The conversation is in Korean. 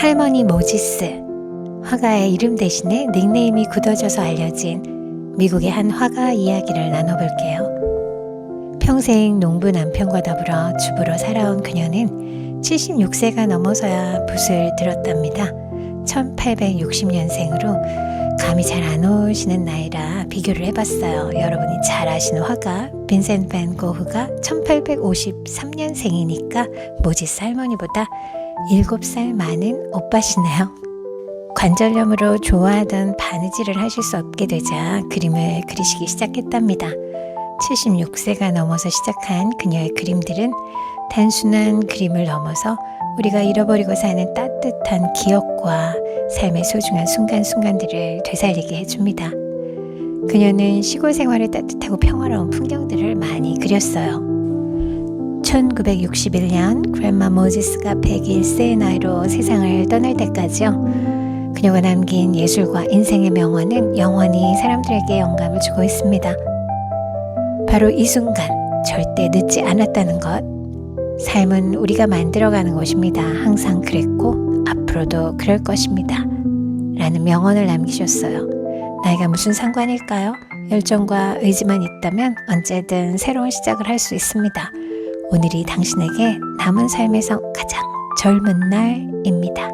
할머니 모지스. 화가의 이름 대신에 닉네임이 굳어져서 알려진 미국의 한 화가 이야기를 나눠볼게요. 평생 농부 남편과 더불어 주부로 살아온 그녀는 76세가 넘어서야 붓을 들었답니다. 1860년생으로 감이 잘 안 오시는 나이라 비교를 해봤어요. 여러분이 잘 아시는 화가 빈센트 밴 고흐가 1853년생이니까 모지스 할머니보다 7살 많은 오빠시네요. 관절염으로 좋아하던 바느질을 하실 수 없게 되자 그림을 그리시기 시작했답니다. 76세가 넘어서 시작한 그녀의 그림들은 단순한 그림을 넘어서 우리가 잃어버리고 사는 따뜻한 기억과 삶의 소중한 순간순간들을 되살리게 해줍니다. 그녀는 시골 생활의 따뜻하고 평화로운 풍경들을 많이 그렸어요. 1961년 그랜마 모지스가 101세의 나이로 세상을 떠날 때까지요. 그녀가 남긴 예술과 인생의 명언은 영원히 사람들에게 영감을 주고 있습니다. 바로 이 순간 절대 늦지 않았다는 것. 삶은 우리가 만들어가는 것입니다. 항상 그랬고 앞으로도 그럴 것입니다. 라는 명언을 남기셨어요. 나이가 무슨 상관일까요? 열정과 의지만 있다면 언제든 새로운 시작을 할 수 있습니다. 오늘이 당신에게 남은 삶에서 가장 젊은 날입니다.